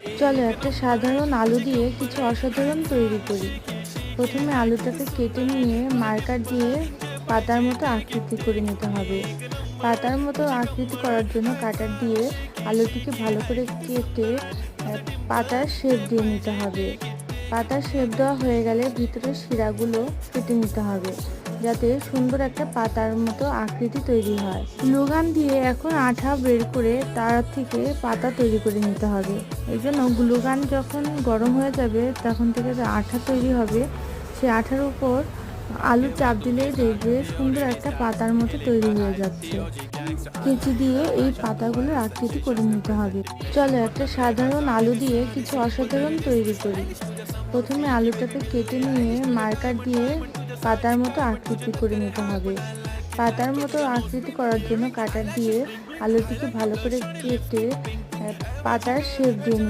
চলো, একটা সাধারণ আলু দিয়ে কিছু অসাধারণ তৈরি করি। প্রথমে আলুটাকে কেটে নিয়ে মার্কার দিয়ে পাতার মতো আকৃতি করে নিতে হবে। পাতার মতো আকৃতি করার জন্য কাটার দিয়ে আলুটিকে ভালো করে কেটে পাতার শেপ দিয়ে নিতে হবে। পাতার শেপ দেওয়া হয়ে গেলে ভিতরের শিরাগুলো কেটে নিতে হবে। যাতে সুন্দর একটা পাতার মতো আকৃতি তৈরি হয়। গ্লুগান দিয়ে এখন আঠা বের করে তার থেকে পাতা তৈরি করে নিতে হবে। এই জন্য গ্লুগান যখন গরম হয়ে যাবে, তখন থেকে আঠা তৈরি হবে সেই আঠার উপর আলু চাপ দিলেই দেখবে সুন্দর একটা পাতার মতো তৈরি হয়ে যাচ্ছে। কেচি দিয়ে এই পাতাগুলোর আকৃতি করে নিতে হবে। চলো একটা সাধারণ আলু দিয়ে কিছু অসাধারণ তৈরি করি। প্রথমে আলুটাকে কেটে নিয়ে মার্কার দিয়ে পাতার মতো আকৃতি করে নিতে হবে। পাতার মতো আকৃতি করার জন্য কাটার দিয়ে আলুটিকে ভালো করে কেটে পাতার শেপ দিয়ে